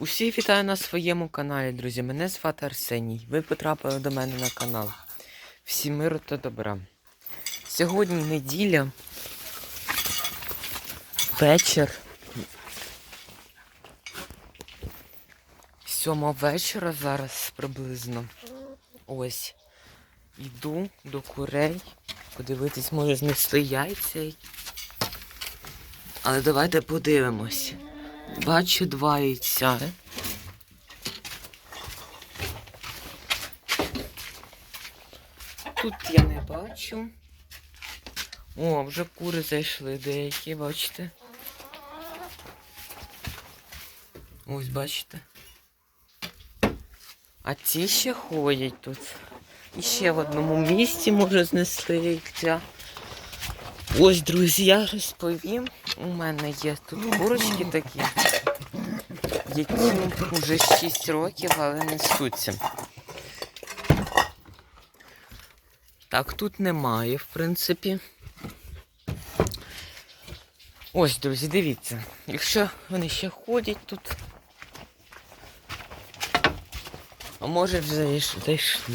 Усіх вітаю на своєму каналі, друзі. Мене звати Арсеній. Ви потрапили до мене на канал. Всім миру та добра. Сьогодні неділя. Вечір. Сьома вечора зараз приблизно. Ось. Йду до курей. Подивитись, може знесли яйця. Але давайте подивимось. Бачу два яйця. Тут я не бачу. О, вже кури зайшли деякі, бачите. Ось бачите. А ці ще ходять тут. І ще в одному місці, може, знесли яйця. Ось, друзі, я розповім. У мене є тут курочки такі, які вже 6 років, але несуться. Так, тут немає, в принципі. Ось, друзі, дивіться. Якщо вони ще ходять тут. А може вже зайш- зайшли.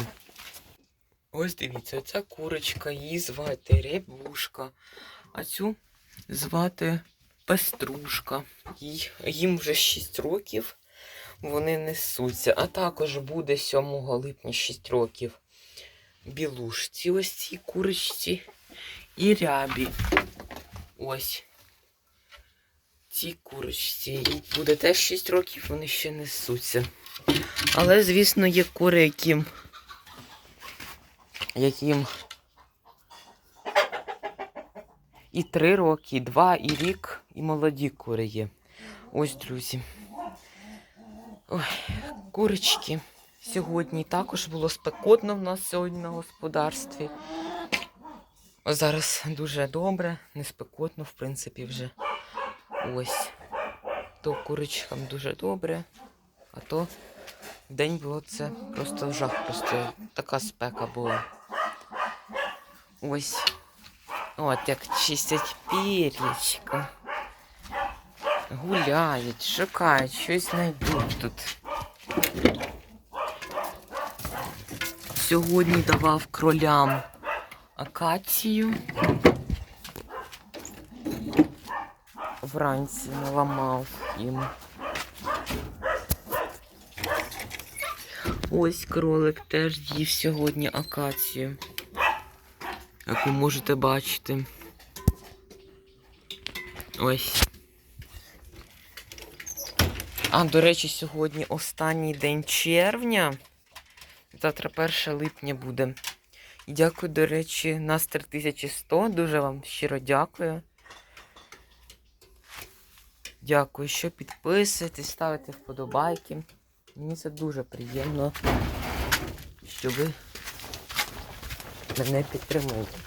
Ось дивіться, ця курочка, її звати Рябушка, а цю звати Пеструшка. Їм вже 6 років, вони несуться. А також буде 7 липня 6 років білушці, ось цій курочці і рябі. Ось. Цій курочці. Їй буде теж 6 років, вони ще несуться. Але, звісно, є кури, яким яким і три роки, і два, і рік, і молоді кури є. Ось, друзі. Ой, курочки. Сьогодні також було спекотно в нас сьогодні на господарстві. Зараз дуже добре, не спекотно, в принципі, вже. Ось. То курочкам дуже добре, а то день було це просто жах, просто така спека була. Ось. От як чистять пір'ячка. Гуляють, шукають, щось знайдуть тут. Сьогодні давав кролям акацію. Вранці наламав їм. Ось кролик теж їв сьогодні акацію. Як ви можете бачити. Ось. А, до речі, сьогодні останній день червня. Завтра 1 липня буде. І дякую, до речі, нас 3100. Дуже вам щиро дякую. Дякую, що підписуєтесь, ставите вподобайки. Мені це дуже приємно, що ви мене підтримуєте.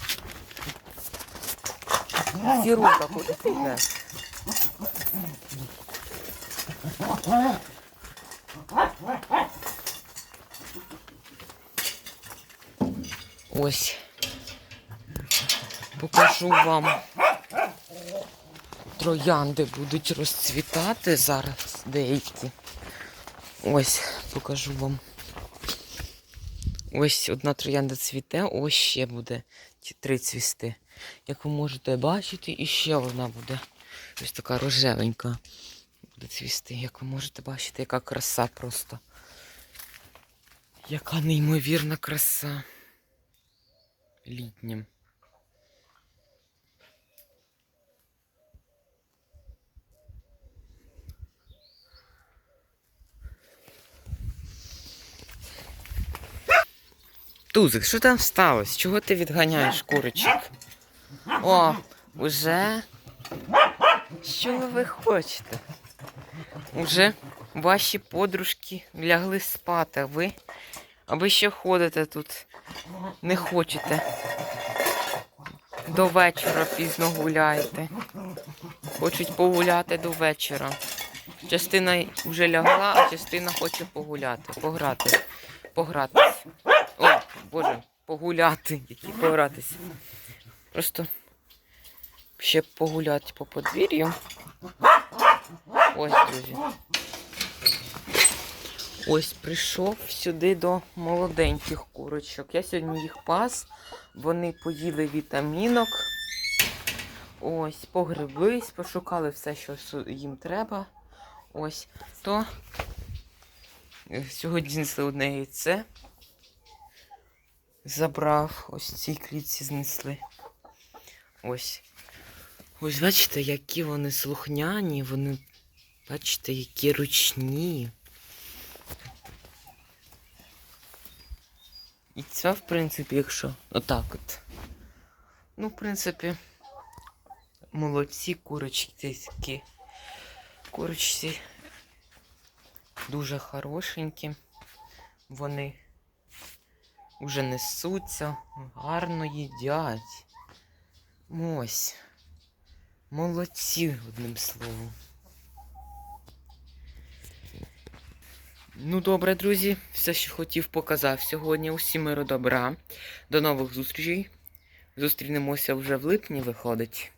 Сірука, куди ти йдеш? Ось. Покажу вам. Троянди будуть розцвітати зараз деякі. Ось, покажу вам. Ось одна троянда цвіте, ось ще буде три цвісти. Як ви можете бачити, і ще одна буде. Ось така рожевенька буде цвісти. Як ви можете бачити, яка краса просто. Яка неймовірна краса. Літнім. Тузик, що там сталося? Чого ти відганяєш курочок? О, уже. Що ви хочете? Уже ваші подружки лягли спати, а ви? А ви ще ходите тут? Не хочете. До вечора пізно гуляєте. Хочуть погуляти до вечора. Частина вже лягла, а частина хоче погуляти, пограти, погратися. Боже, погуляти, які погратися. Просто ще погуляти по подвір'ю. Ось, друзі. Ось прийшов сюди до молоденьких курочок. Я сьогодні їх пас. Вони поїли вітамінок. Ось, погреблись, пошукали все, що їм треба. Ось, то е, сьогодні знесли одне яйце. Забрав, ось ці клітці знесли. Ось. Ось бачите, які вони слухняні, вони, бачите, які ручні. І це, в принципі, якщо отак от. Ну, в принципі, молодці курочки такі. Курочці дуже хорошенькі. Вони вже несуться, гарно їдять. Ось. Молодці, одним словом. Ну, добре, друзі, все, що хотів, показав сьогодні. Усім миру добра. До нових зустрічей. Зустрінемося вже в липні, виходить.